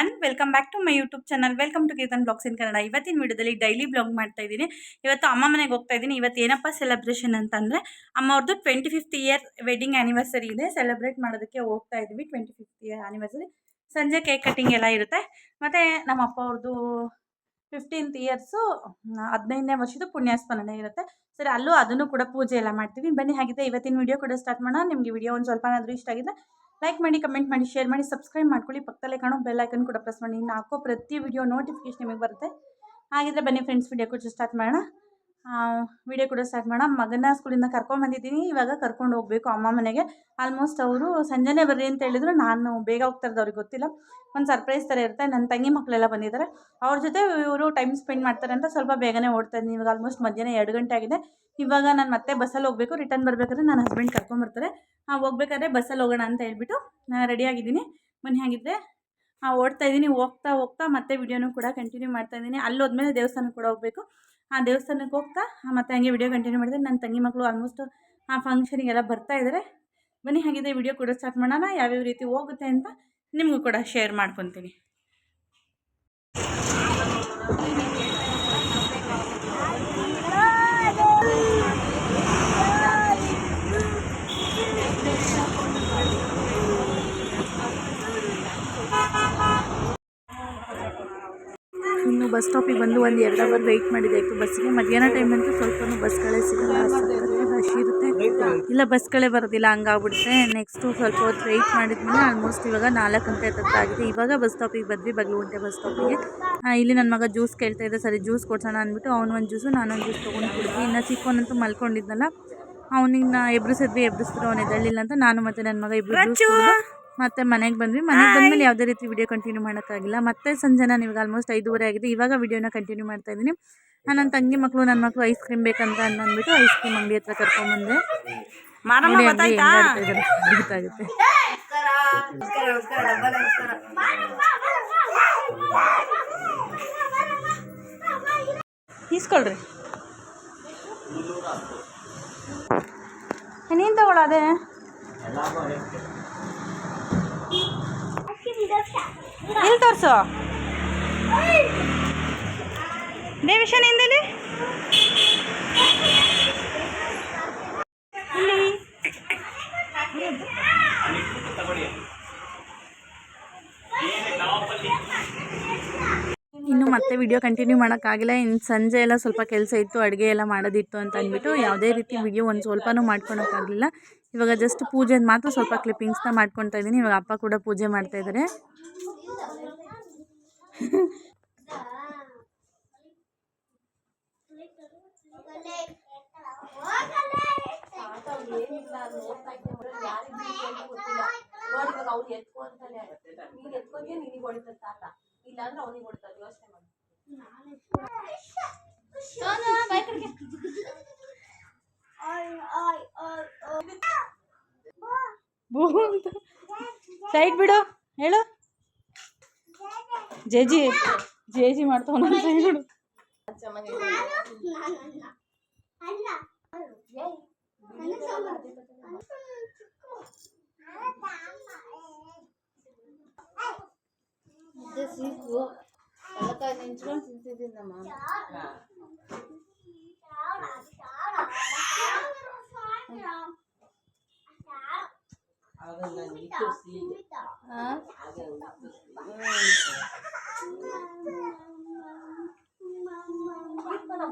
One welcome back to my YouTube channel welcome to Keerthan blogs in Kannada ಇವತ್ತಿನ ವಿಡಿಯೋದಲ್ಲಿ daily blog ಮಾಡ್ತಾ ಇದ್ದೀನಿ. ಇವತ್ತು ಅಮ್ಮ ಮನೆಗೆ ಹೋಗ್ತಾ ಇದ್ದೀನಿ. ಇವತ್ತು ಏನಪ್ಪ ಸೆಲೆಬ್ರೇಷನ್ ಅಂತಂದರೆ ಅಮ್ಮ ಅವ್ರದ್ದು twenty fifth year wedding anniversary ಇದೆ. ಸೆಲೆಬ್ರೇಟ್ ಮಾಡೋದಕ್ಕೆ ಹೋಗ್ತಾ ಇದ್ದೀವಿ. ಟ್ವೆಂಟಿ ಫಿಫ್ತ್ ಇಯರ್ ಆ್ಯನಿವರ್ಸರಿ ಸಂಜೆ ಕೇಕ್ ಕಟ್ಟಿಂಗ್ ಎಲ್ಲ ಇರುತ್ತೆ. ಮತ್ತು ನಮ್ಮ ಅಪ್ಪ ಅವ್ರದ್ದು ಫಿಫ್ಟೀನ್ತ್ ಇಯರ್ಸು ಹದಿನೈದನೇ ವರ್ಷದ ಪುಣ್ಯಸ್ಮರಣೆ ಇರುತ್ತೆ. ಸರಿ, ಅಲ್ಲೂ ಅದನ್ನು ಕೂಡ ಪೂಜೆ ಎಲ್ಲ ಮಾಡ್ತೀವಿ. ಬನ್ನಿ, ಹಾಗಿದ್ರೆ ಇವತ್ತಿನ ವಿಡಿಯೋ ಕೂಡ ಸ್ಟಾರ್ಟ್ ಮಾಡೋಣ. ನಿಮಗೆ ವಿಡಿಯೋ ಒಂದು ಸ್ವಲ್ಪನಾದರೂ ಇಷ್ಟ ಆಗಿದ್ರೆ ಲೈಕ್ ಮಾಡಿ ಕಮೆಂಟ್ ಮಾಡಿ ಶೇರ್ ಮಾಡಿ ಸಬ್ಸ್ಕ್ರೈಬ್ ಮಾಡ್ಕೊಳ್ಳಿ. ಪಕ್ಕದಲ್ಲೇ ಕಾಣೋ ಬೆಲ್ ಐಕನ್ ಕೂಡ ಪ್ರೆಸ್ ಮಾಡಿ. ಇನ್ನು ಹಾಕೋ ಪ್ರತಿ ವಿಡಿಯೋ ನೋಟಿಫಿಕೇಶನ್ ನಿಮಗೆ ಬರುತ್ತೆ. ಹಾಗಿದ್ರೆ ಬನ್ನಿ ಫ್ರೆಂಡ್ಸ್ ವಿಡಿಯೋ ಕೂಡ ಸ್ಟಾರ್ಟ್ ಮಾಡೋಣ. ವಿಡಿಯೋ ಕೂಡ ಸ್ಟಾರ್ಟ್ ಮಾಡೋಣ. ಮಗನ ಸ್ಕೂಲಿಂದ ಕರ್ಕೊಂಬಂದಿದ್ದೀನಿ ಇವಾಗ ಕರ್ಕೊಂಡು ಹೋಗಬೇಕು ಅಮ್ಮ ಮನೆಗೆ. ಆಲ್ಮೋಸ್ಟ್ ಅವರು ಸಂಜೆನೇ ಬರ್ರಿ ಅಂತ ಹೇಳಿದ್ರು. ನಾನು ಬೇಗ ಹೋಗ್ತಾ ಇರೋದು ಅವ್ರಿಗೆ ಗೊತ್ತಿಲ್ಲ. ಒಂದು ಸರ್ಪ್ರೈಸ್ ಥರ ಇರುತ್ತೆ. ನನ್ನ ತಂಗಿ ಮಕ್ಕಳೆಲ್ಲ ಬಂದಿದ್ದಾರೆ. ಅವ್ರ ಜೊತೆ ಇವರು ಟೈಮ್ ಸ್ಪೆಂಡ್ ಮಾಡ್ತಾರೆ ಅಂತ ಸ್ವಲ್ಪ ಬೇಗನೆ ಓಡ್ತಾ ಇದ್ದೀನಿ ಇವಾಗ ಆಲ್ಮೋಸ್ಟ್ ಮಧ್ಯಾಹ್ನ ಎರಡು ಗಂಟೆ ಆಗಿದೆ. ಇವಾಗ ನಾನು ಮತ್ತೆ ಬಸ್ಸಲ್ಲಿ ಹೋಗಬೇಕು. ರಿಟರ್ನ್ ಬರಬೇಕಾದ್ರೆ ನನ್ನ ಹಸ್ಬೆಂಡ್ ಕರ್ಕೊಂಬರ್ತಾರೆ ಹೋಗ್ಬೇಕಾದ್ರೆ ಬಸ್ಸಲ್ಲಿ ಹೋಗೋಣ ಅಂತ ಹೇಳ್ಬಿಟ್ಟು ನಾನು ರೆಡಿಯಾಗಿದ್ದೀನಿ ಮನೆ ಆಗಿದ್ದೆ ಹಾಂ ಓಡ್ತಾ ಇದ್ದೀನಿ ಹೋಗ್ತಾ ಹೋಗ್ತಾ ಮತ್ತೆ ವಿಡಿಯೋನೂ ಕೂಡ ಕಂಟಿನ್ಯೂ ಮಾಡ್ತಾ ಇದ್ದೀನಿ ಅಲ್ಲಿ ಹೋದ್ಮೇಲೆ ದೇವಸ್ಥಾನಕ್ಕೆ ಕೂಡ ಹೋಗಬೇಕು. ಆ ದೇವಸ್ಥಾನಕ್ಕೆ ಹೋಗ್ತಾ ಮತ್ತೆ ಹಂಗೆ ವಿಡಿಯೋ ಕಂಟಿನ್ಯೂ ಮಾಡಿದ್ರೆ ನನ್ನ ತಂಗಿ ಮಕ್ಕಳು ಆಲ್ಮೋಸ್ಟ್ ಆ ಫಂಕ್ಷನಿಗೆಲ್ಲ ಬರ್ತಾ ಇದ್ದಾರೆ ಬನ್ನಿ, ಹಾಗಿದ್ರೆ ವಿಡಿಯೋ ಕೂಡ ಸ್ಟಾರ್ಟ್ ಮಾಡೋಣ. ಯಾವ್ಯಾವ ರೀತಿ ಹೋಗುತ್ತೆ ಅಂತ ನಿಮಗೂ ಕೂಡ ಶೇರ್ ಮಾಡ್ಕೊತೀನಿ ಇನ್ನು ಬಸ್ ಸ್ಟಾಪಿಗೆ ಬಂದು ಒಂದು ಎರಡು ಅವರ್ ವೆಯ್ಟ್ ಮಾಡಿದ್ದಾಯಿತು ಬಸ್ಸಿಗೆ ಮಧ್ಯಾಹ್ನ ಟೈಮ್ ಅಂತೂ ಸ್ವಲ್ಪ ಬಸ್ಗಳೇ ಸಿಗಲ್ಲ. ರಶ್ ಇರುತ್ತೆ. ಇಲ್ಲ ಬಸ್ಗಳೇ ಬರೋದಿಲ್ಲ ಹಂಗಾಗ್ಬಿಡುತ್ತೆ. ನೆಕ್ಸ್ಟು ಸ್ವಲ್ಪ ಹೊತ್ತು ವೆಯ್ಟ್ ಮಾಡಿದ್ಮೇಲೆ ಆಲ್ಮೋಸ್ಟ್ ಇವಾಗ ನಾಲ್ಕು ಗಂಟೆ ಹತ್ರ ಆಗಿದೆ. ಇವಾಗ ಬಸ್ ಸ್ಟಾಪಿಗೆ ಬಂದ್ವಿ ಉಂಟೆ ಬಸ್ ಸ್ಟಾಪಿಗೆ ಇಲ್ಲಿ ನನ್ನ ಮಗ ಜ್ಯೂಸ್ ಕೇಳ್ತಾ ಇದ್ದೆ ಸರಿ ಜ್ಯೂಸ್ ಕೊಡ್ಸೋಣ ಅಂದ್ಬಿಟ್ಟು ಅವ್ನು ಒಂದು ಜ್ಯೂಸು ನಾನೊಂದು ಜ್ಯೂಸ್ ತೊಗೊಂಡು ಕುಡಿದ್ವಿ. ಇನ್ನು ಚಿಕ್ಕವನಂತೂ ಮಲ್ಕೊಂಡಿದ್ನಲ್ಲ ಅವನಿಗೆ ಎಬ್ರಿಸಿದ್ವಿ ಎಬ್ರಿಸಿದ್ರು ಅವನು ಎದ್ದಳ್ಳಿಲ್ಲ ಅಂತ ನಾನು ಮತ್ತು ನನ್ನ ಮಗ ಇಬ್ಬರು ಜ್ಯೂಸ್ ಮತ್ತೆ ಮನೆಗೆ ಬಂದ್ವಿ. ಮನೆಗೆ ಬಂದಮೇಲೆ ಯಾವುದೇ ರೀತಿ ವಿಡಿಯೋ ಕಂಟಿನ್ಯೂ ಮಾಡೋಕ್ಕಾಗಿಲ್ಲ. ಮತ್ತೆ ಸಂಜೆ ನಾನು ಇವಾಗ ಆಲ್ಮೋಸ್ಟ್ ಐದೂವರೆ ಆಗಿದೆ. ಇವಾಗ ವಿಡಿಯೋನ ಕಂಟಿನ್ಯೂ ಮಾಡ್ತಾ ಇದ್ದೀನಿ. ನನ್ನ ತಂಗಿ ಮಕ್ಕಳು ನನ್ನ ಮಕ್ಕಳು ಐಸ್ ಕ್ರೀಮ್ ಬೇಕಂತ ಅಂದ್ಬಿಟ್ಟು ಐಸ್ ಕ್ರೀಮ್ ಅಂಗಡಿ ಹತ್ರ ಕರ್ಕೊಂಡ್ಬಂದೆ ನೋಡಿ ಇಸ್ಕೊಳ್ರಿ ಹೆಂಗ್ ಆಡ್ತಾ ಇದ್ದಾರೆ ಗೊತ್ತಾಗುತ್ತೆ. ಈಸ್ಕೊಳ್ರಿ. ನೀನು ತಗೊಳ ಅದೇ ಇಲ್ಲಿ ತೋರಿಸು ದೇವಿಷನ್ ಹಿಂದಲ್ಲಿ ವಿಡಿಯೋ ಕಂಟಿನ್ಯೂ ಮಾಡೋಕ್ಕಾಗಿಲ್ಲ. ಇನ್ನು ಸಂಜೆ ಎಲ್ಲ ಸ್ವಲ್ಪ ಕೆಲಸ ಇತ್ತು, ಅಡುಗೆ ಎಲ್ಲ ಮಾಡೋದಿತ್ತು ಅಂತ ಅಂದ್ಬಿಟ್ಟು ಯಾವುದೇ ರೀತಿ ವಿಡಿಯೋ ಒಂದು ಸ್ವಲ್ಪನೂ ಮಾಡ್ಕೊಳಕ್ಕಾಗಲಿಲ್ಲ. ಇವಾಗ ಜಸ್ಟ್ ಪೂಜೆ ಮಾತ್ರ ಸ್ವಲ್ಪ ಕ್ಲಿಪ್ಪಿಂಗ್ಸ್ನ ಮಾಡ್ಕೊತಾ ಇದ್ದೀನಿ. ಇವಾಗ ಅಪ್ಪ ಕೂಡ ಪೂಜೆ ಮಾಡ್ತಾ ಇದ್ದಾರೆ ಇಲ್ಲಾಂದ್ರೆ ಅವನಿಗೆ ಹೊಡಿತಾರೆ ಯೋಚನೆ ಮಾಡಿ. ಸೈಡ್ ಬಿಡು ಹೇಳು ಜೇಜಿ ಜೇಜಿ ಮಾಡ್ತಾವ ಸೈಡ್ ಬಿಡು ನೆಂಚ್ಕೊಂಡು ತಿಂತಿದ್ದೀನಮ್ಮ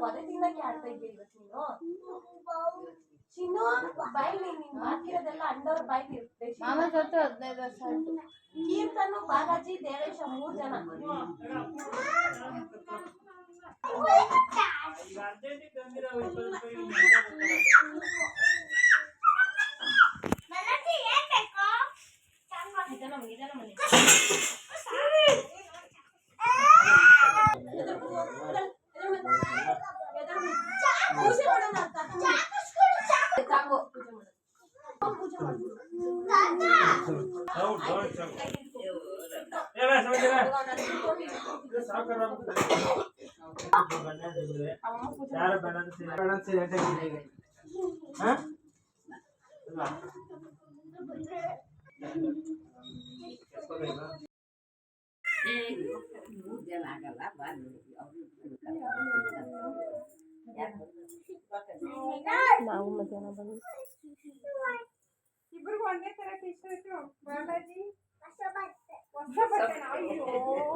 ಒದೆ ತಿನ್ನಕ್ಕೆ ಆಡ್ತಾ ಇದ್ದೀವಿ ಇವತ್ತು ನೀನು ಚಿನ್ನು ಬಾಯ್ಲಿ ನೀನ್ ಮಾಡ್ತಿರೋದೆಲ್ಲ ಅಂಡವ್ರ ಬಾಯ್ಲಿ ಇರುತ್ತೆ ಮಾಮ ಜೊತೆ ಹದಿನೈದು ವರ್ಷ ಆಯ್ತು ಕೀರ್ತನು ಬಾಲಾಜಿ ದೇವೇಶ ಮೂರ್ ಜನ ಇದನ್ನ ಇದನ್ನ ಮನೆ ನಾವು ಮಧ್ಯಾಹ್ನ ಬಂದ್ವಿ ಇಬ್ರಿಗೂ ಒಂದೇ ತರ ಟಿ ಶರ್ಟ್ ಬಾಲಾಜಿ ಹೊಸ ಬಟ್ಟೆ ಅಯ್ಯೋ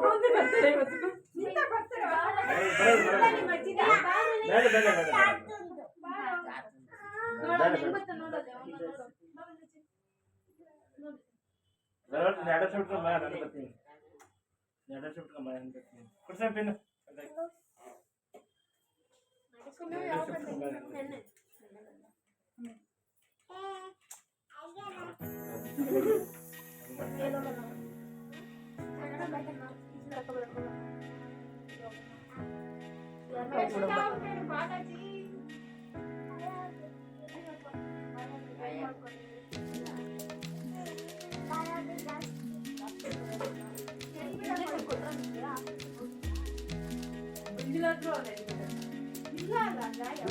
ಒಂದೇ ಬರ್ತಾರೆ ಇವತ್ತು ನಿಂತ ಬರ್ತಾರೆ ನಿಮ್ಮ ಅಜ್ಜಿನ ಬೇಡ ಬೇಡ ಬೇಡ ಎರಡು ಸುಟ್ಕೊಂಡ್ ಬಾ ನಾನು ಬರ್ತೀನಿ ಎರಡು ಸುಟ್ಕೊಂಡ್ ಬಾ ನಾನು ಬರ್ತೀನಿ ಕುಡ್ಸ ಪೆನ್ನು ಬಾಲಾಜಿ ಇಲ್ಲ ಅಲ್ಲ ಇದು ಸುತ್ತಾಗ್ಬಿಡ್ತದೆ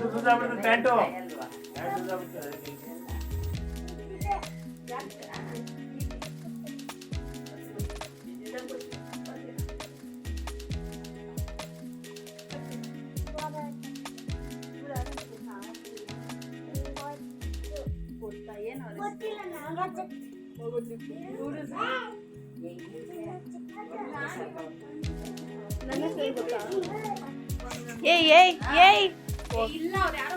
ಪ್ಯಾಂಟು ಪ್ಯಾಂಟ್ ಸುತ್ತಾಗ್ಬಿಡ್ತದೆ ಏಯ್ ಏಯ್ ಏಯ್ ಇಲ್ಲ ಅವ್ರು ಯಾರೋ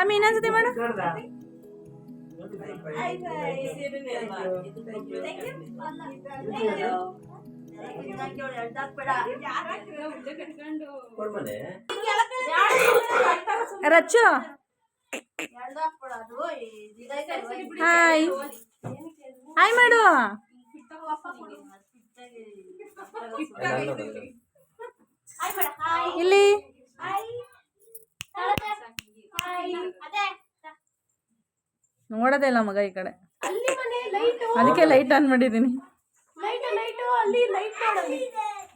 ಸ್ವಾಮಿ ಇನ್ನೊಂದ್ಸತಿ ಮಾಡು ರಚ್ಚು ಹಾಯ್ ಹಾಯ್ ಮಾಡು ಇಲ್ಲಿ ನೋಡೋದೇ ಇಲ್ಲ ಮಗ ಈ ಕಡೆ. ಅಲ್ಲಿ ಮನೆ ಲೈಟ್. ಅದಕ್ಕೆ ಲೈಟ್ ಆನ್ ಮಾಡಿದ್ದೀನಿ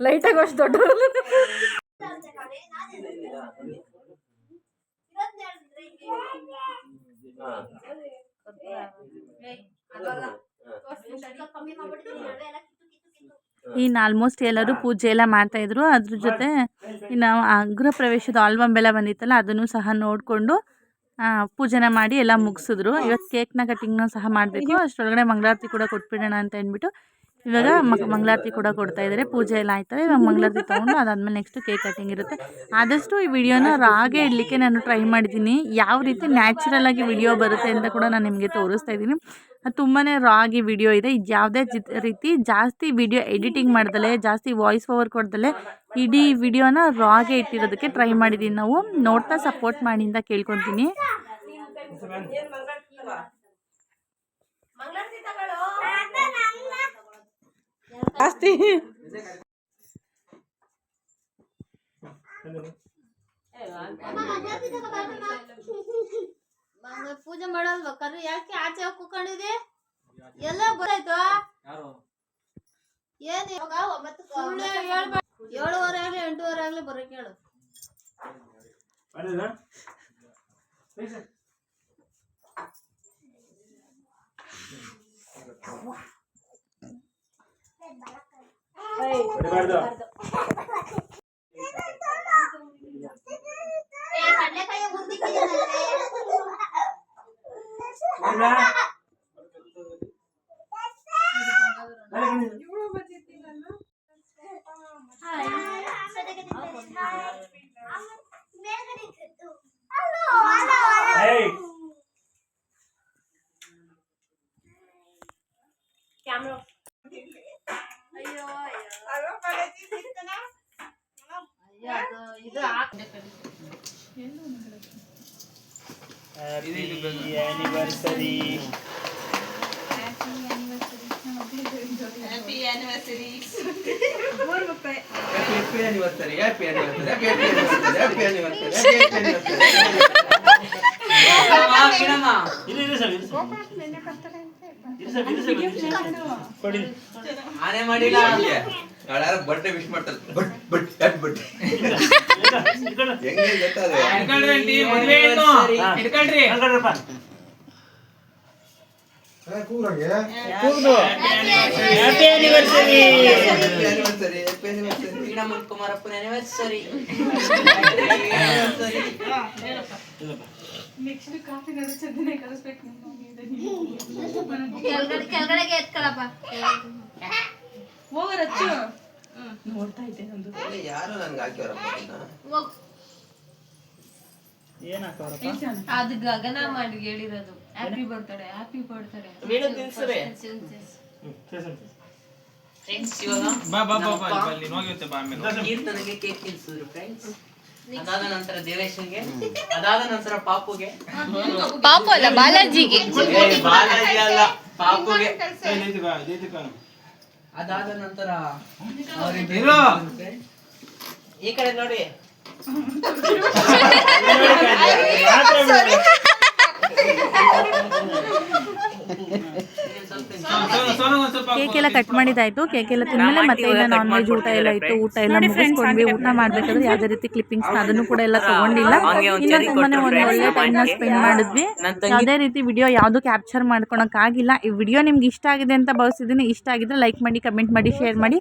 ಲೈಟ್ ಆಗಿ ಅಷ್ಟು ದೊಡ್ಡವರು ಇನ್ನು ಆಲ್ಮೋಸ್ಟ್ ಎಲ್ಲರೂ ಪೂಜೆ ಎಲ್ಲ ಮಾಡ್ತಾ ಇದ್ರು. ಅದ್ರ ಜೊತೆ ಇನ್ನು ಅಗ್ರ ಗೃಹ ಪ್ರವೇಶದ ಆಲ್ಬಮ್ ಎಲ್ಲ ಬಂದಿತ್ತಲ್ಲ ಅದನ್ನು ಸಹ ನೋಡಿಕೊಂಡು ಪೂಜೆನ ಮಾಡಿ ಎಲ್ಲ ಮುಗಿಸಿದ್ರು. ಇವತ್ತು ಕೇಕ್ನ ಕಟ್ಟಿಂಗ್ನ ಸಹ ಮಾಡಬೇಕು. ಅಷ್ಟರೊಳಗಡೆ ಮಂಗಳಾರತಿ ಕೂಡ ಕೊಟ್ಬಿಡೋಣ ಅಂತ ಅಂದ್ಬಿಟ್ಟು ಇವಾಗ ಮಕ್ ಮಂಗಳಾರತಿ ಕೂಡ ಕೊಡ್ತಾ ಇದ್ದಾರೆ. ಪೂಜೆ ಎಲ್ಲ ಆಯ್ತದೆ ಇವಾಗ ಮಂಗಳಾರತಿ ತೊಗೊಂಡು ಅದಾದಮೇಲೆ ನೆಕ್ಸ್ಟ್ ಕೇಕ್ ಕಟ್ಟಿಂಗ್ ಇರುತ್ತೆ. ಆದಷ್ಟು ಈ ವಿಡಿಯೋನ ರಾಗೆ ಇಡಲಿಕ್ಕೆ ನಾನು ಟ್ರೈ ಮಾಡಿದ್ದೀನಿ. ಯಾವ ರೀತಿ ನ್ಯಾಚುರಲ್ ಆಗಿ ವಿಡಿಯೋ ಬರುತ್ತೆ ಅಂತ ಕೂಡ ನಾನು ನಿಮಗೆ ತೋರಿಸ್ತಾ ಇದ್ದೀನಿ. ಅದು ತುಂಬಾ ರಾಗಿ ವಿಡಿಯೋ ಇದೆ. ಇದು ಯಾವುದೇ ಜಿ- ರೀತಿ ಜಾಸ್ತಿ ವಿಡಿಯೋ ಎಡಿಟಿಂಗ್ ಮಾಡ್ದಲೆ ಜಾಸ್ತಿ ವಾಯ್ಸ್ ಓವರ್ ಕೊಡ್ದಲೆ ಇಡೀ ವಿಡಿಯೋನ ರಾಗೆ ಇಟ್ಟಿರೋದಕ್ಕೆ ಟ್ರೈ ಮಾಡಿದ್ದೀನಿ ನಾವು. ನೋಡ್ತಾ ಸಪೋರ್ಟ್ ಮಾಡಿ ಅಂತ ಕೇಳ್ಕೊತೀನಿ ಮಂಗಳಾರತಿ ತಗೊಳ್ಳೋ ಜಾಸ್ತಿ. ಪೂಜೆ ಮಾಡಲ್ಬೇಕಾದ್ರೆ ಯಾಕೆ ಆಚೆ ಕುಕೊಂಡಿದೆ ಎಲ್ಲ ಗೊತ್ತಾಯ್ತು? ಏನ್ ಇವಾಗ. ಏಳುವರೆ ಆಗ್ಲಿ ಎಂಟೂವರೆ ಆಗ್ಲಿ ಬರೋ ಹೇಳು? ಹೊಡಿಬಾರ್ದು. ಏ, ಕಡ್ಲೆಕಾಯಿ ಇದು ಆ ಏನೋ ವಿಶ್ ಮಾಡ್ತಾರೆ. ಬಟ್. ಕೂಗ್ದು. Happy anniversary. Happy anniversary, happy anniversary. ಇದ್ದೆ ನಂದು ಯಾರು ನನ್ಗೆ ಹಾಕ್ಯಾರಪ್ಪ ಏನ್ ಹಾಕವ್ರಪ್ಪ? ಅದು ಗಗನ ಮಾಡಿ ಹೇಳಿರೋದು. ಹ್ಯಾಪಿ ಬರ್ತಾರೆ ಹ್ಯಾಪಿ ಬರ್ತಾರೆ ಹ್ಮ್, ಸೇರ್ಸು, ಸೇರ್ಸು. ಫ್ರೆಂಡ್ಸ್ ಇವಾಗ. ಬಾ ಬಾ ಬಾ ಬಾ ಅಲ್ಲಿ ಹೋಗಿರುತ್ತೆ ಬಾ ಆಮೇಲೆ. ಸೇರ್ಸು. ಕೀರ್ತನಿಗೆ ಕೇಕ್ ತಿನ್ಸಿದ್ರು ಫ್ರೆಂಡ್ಸ್ ಅದಾದ ನಂತರ ದೇವೇಶ್ಗೆ ಅದಾದ ನಂತರ ಪಾಪುಗೆ. ಪಾಪು ಅಲ್ಲ ಬಾಲಾಜಿಗೆ. ಬಾಲಾಜಿ ಅಲ್ಲ ಪಾಪುಗೆ. ಅದಾದ ನಂತರ. ಈ ಕಡೆ ನೋಡಿ. ಕೇಕ್ ಎಲ್ಲ ಕಟ್ ಮಾಡಿದಾಯ್ತು ಕೇಕ್ ಎಲ್ಲ ತಿಂದ್ಮೇಲೆ ಮತ್ತೆ ಇಲ್ಲ ನಾನ್ ವೆಜ್ ಊಟ ಎಲ್ಲ ಇತ್ತು. ಊಟ ಎಲ್ಲ ಮುಗಿಸ್ಕೊಂಡ್ವಿ ಊಟ ಮಾಡ್ಬೇಕಾದ್ರೆ ಯಾವುದೇ ರೀತಿ ಕ್ಲಿಪ್ಪಿಂಗ್ಸ್ ಅದನ್ನು ಕೂಡ ಎಲ್ಲ ತಗೊಂಡಿಲ್ಲ. ಇನ್ನು ತುಂಬಾನೇ ಒಂದು ಒಳ್ಳೆ ಟೈಮ್ನ ಸ್ಪೆಂಡ್ ಮಾಡಿದ್ವಿ. ಯಾವುದೇ ರೀತಿ ವಿಡಿಯೋ ಯಾವ್ದು ಕ್ಯಾಪ್ಚರ್ ಮಾಡ್ಕೊಳಕ್ಕಾಗಿಲ್ಲ. ಈ ವಿಡಿಯೋ ನಿಮ್ಗೆ ಇಷ್ಟ ಆಗಿದೆ ಅಂತ ಭಾವಿಸಿದ್ದೀನಿ. ಇಷ್ಟ ಆಗಿದ್ರೆ ಲೈಕ್ ಮಾಡಿ ಕಮೆಂಟ್ ಮಾಡಿ ಶೇರ್ ಮಾಡಿ.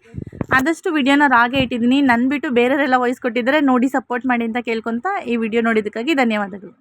ಆದಷ್ಟು ವಿಡಿಯೋನ ರಾಗೆ ಇಟ್ಟಿದ್ದೀನಿ. ನನ್ನ ಬಿಟ್ಟು ಬೇರೆಯವರೆಲ್ಲ ವಾಯ್ಸ್ ಕೊಟ್ಟಿದ್ರೆ ನೋಡಿ ಸಪೋರ್ಟ್ ಮಾಡಿ ಅಂತ ಕೇಳ್ಕೊಂತ ಈ ವಿಡಿಯೋ ನೋಡಿದ್ದಕ್ಕಾಗಿ ಧನ್ಯವಾದಗಳು.